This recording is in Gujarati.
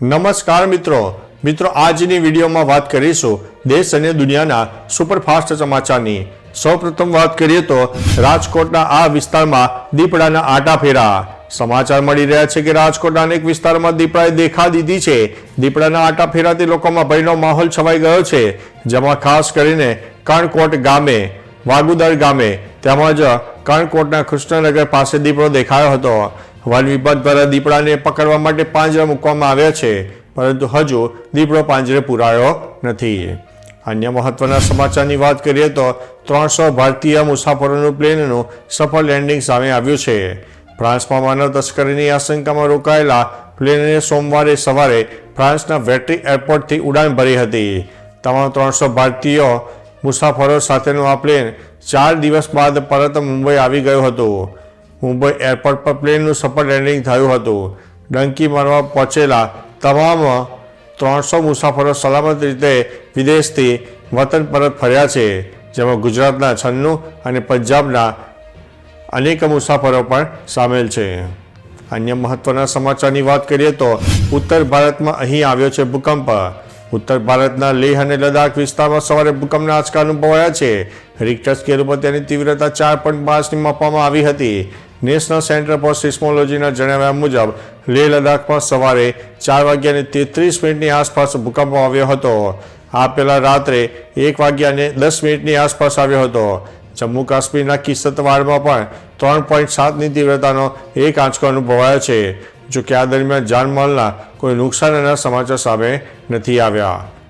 નમસ્કાર મિત્રો. મિત્રો, આજની વિડીયોમાં વાત કરીશું દેશ અને દુનિયાના સુપરફાસ્ટ સમાચારની. સૌપ્રથમ વાત કરીએ તો રાજકોટના આ વિસ્તારમાં દીપડાના આટા ફેરા. સમાચાર મળી રહ્યા છે કે રાજકોટના અનેક વિસ્તારમાં દીપડાએ દેખા દીધી છે. દીપડાના આટા ફેરાથી લોકોમાં ભયનો માહોલ છવાઈ ગયો છે, જેમાં ખાસ કરીને કણકોટ ગામે વાગુદર ગામે, તેમજ કણકોટના કૃષ્ણનગર પાસે દીપડો દેખાયો હતો. વન વિભાગ દ્વારા દીપડાને પકડવા માટે પાંજરા મૂકવામાં આવ્યા છે, પરંતુ હજુ દીપડો પાંજરે પુરાયો નથી. અન્ય મહત્વના સમાચારની વાત કરીએ તો ત્રણસો ભારતીય મુસાફરોનું પ્લેનનું સફળ લેન્ડિંગ સામે આવ્યું છે. ફ્રાન્સમાં માનવ તસ્કરીની આશંકામાં રોકાયેલા પ્લેનને સોમવારે સવારે ફ્રાન્સના વેટ્રી એરપોર્ટથી ઉડાન ભરી હતી. તમામ ત્રણસો ભારતીયો મુસાફરો સાથેનું આ પ્લેન ચાર દિવસ બાદ પરત મુંબઈ આવી ગયું હતું. મુંબઈ એરપોર્ટ પર પ્લેનનું સફળ લેન્ડિંગ થયું હતું. ડંકી મારવા પહોંચેલા તમામ ત્રણસો મુસાફરો સલામત રીતે વિદેશથી વતન પરત ફર્યા છે, જેમાં ગુજરાતના છન્નું અને પંજાબના અનેક મુસાફરો પણ સામેલ છે. અન્ય મહત્વના સમાચારની વાત કરીએ તો ઉત્તર ભારતમાં અહીં આવ્યો છે ભૂકંપ. ઉત્તર ભારતના લેહ અને લદ્દાખ વિસ્તારમાં સવારે ભૂકંપના આંચકા અનુભવાયા છે. રિક્ટર સ્કેલ ઉપર તેની તીવ્રતા ચાર પોઈન્ટ પાંચની માપવામાં આવી હતી. નેશનલ સેન્ટર ફોર સિસ્મોલોજીના જણાવ્યા મુજબ લેહ લદ્દાખમાં સવારે ચાર વાગ્યાને તેત્રીસ મિનિટની આસપાસ ભૂકંપ આવ્યો હતો. આ પહેલાં રાત્રે એક વાગ્યાને દસ મિનિટની આસપાસ આવ્યો હતો. જમ્મુ કાશ્મીરના કિસ્સતવાડમાં પણ ત્રણ પોઈન્ટ સાતની તીવ્રતાનો એક આંચકો અનુભવાયો છે. જો કે આ દરમિયાન જાનમાલના કોઈ નુકસાનના સમાચાર સામે નથી આવ્યા.